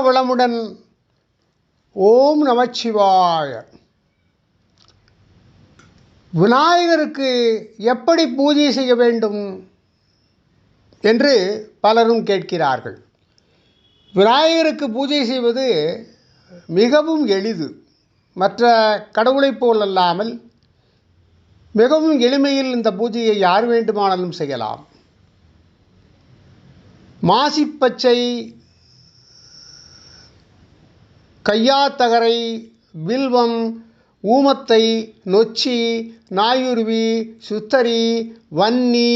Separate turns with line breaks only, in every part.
வளமுடன் ஓம் நமச்சிவாய விநாயகருக்கு எப்படி பூஜை செய்ய வேண்டும் என்று பலரும் கேட்கிறார்கள். விநாயகருக்கு பூஜை செய்வது மிகவும் எளிது. மற்ற கடவுளைப் போல் அல்லாமல் மிகவும் எளிமையில் இந்த பூஜையை யார் வேண்டுமானாலும் செய்யலாம். மாசிப்பச்சை கையாத்தகரை வில்வம் ஊமத்தை நொச்சி நாயுருவி சுத்தரி வன்னி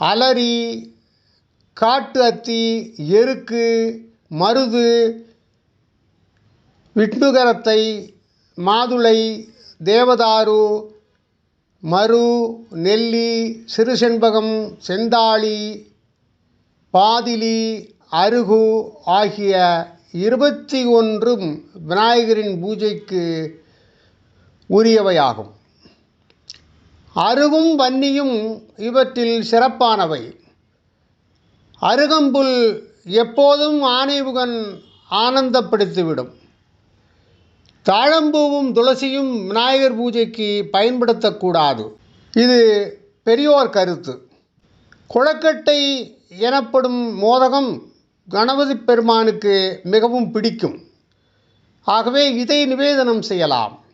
அலரி காட்டு அத்தி எருக்கு மருது விட்ணுகரத்தை மாதுளை தேவதாரு மரு நெல்லி சிறுசெண்பகம் செந்தாளி பாதிலி அருகு ஆகிய இருபத்தி ஒன்றும் விநாயகரின் பூஜைக்கு உரியவையாகும். அருகும் வன்னியும் இவற்றில் சிறப்பானவை. அருகம்புல் எப்போதும் ஆணைமுகன் ஆனந்தப்படுத்திவிடும். தாழம்பூவும் துளசியும் விநாயகர் பூஜைக்கு பயன்படுத்தக்கூடாது. இது பெரியோர் கருத்து. குளக்கட்டை எனப்படும் மோதகம் கணபதி பெருமானுக்கு மிகவும் பிடிக்கும். ஆகவே இதை நிவேதனம் செய்யலாம்.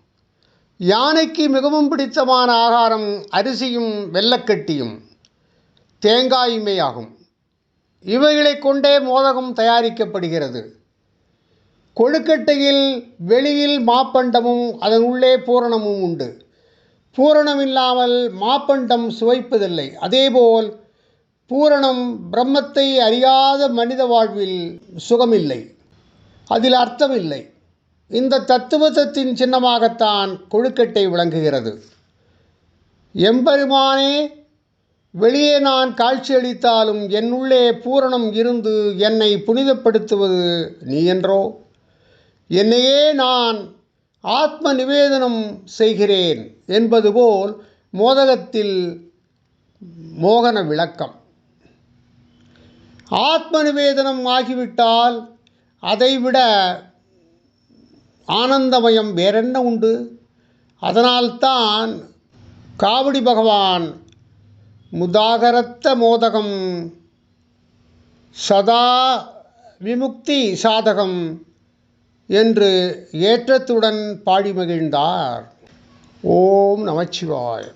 யானைக்கு மிகவும் பிடித்தமான ஆகாரம் அரிசியும் வெள்ளக்கட்டியும். தேங்காயுமே ஆகும். இவைகளை கொண்டே மோதகம் தயாரிக்கப்படுகிறது. கொழுக்கட்டையில் வெளியில் மாப்பண்டமும் அதன் உள்ளே பூரணமும் உண்டு. பூரணம் இல்லாமல் மாப்பண்டம் சுவைப்பதில்லை. அதேபோல் பூரணம் பிரம்மத்தை அறியாத மனித வாழ்வில் சுகமில்லை. அதில் அர்த்தமில்லை. இந்த தத்துவத்தின் சின்னமாகத்தான் கொழுக்கட்டை விளங்குகிறது. எம்பெருமானே வெளியே நான் காட்சியளித்தாலும் என்னுள்ளே பூரணம் இருந்து என்னை புனிதப்படுத்துவது நீ என்றோ? என்னையே நான் ஆத்ம நிவேதனம் செய்கிறேன் என்பது போல் மோதகத்தில் மோகன விளக்கம். ஆத்ம நிவேதனம் ஆகிவிட்டால் அதைவிட ஆனந்தமயம் வேறென்ன உண்டு? அதனால்தான் காவடி பகவான் முதாகரத்த மோதகம் சதா விமுக்தி சாதகம் என்று ஏற்றத்துடன் பாடி மகிழ்ந்தார். ஓம் நமச்சிவாய்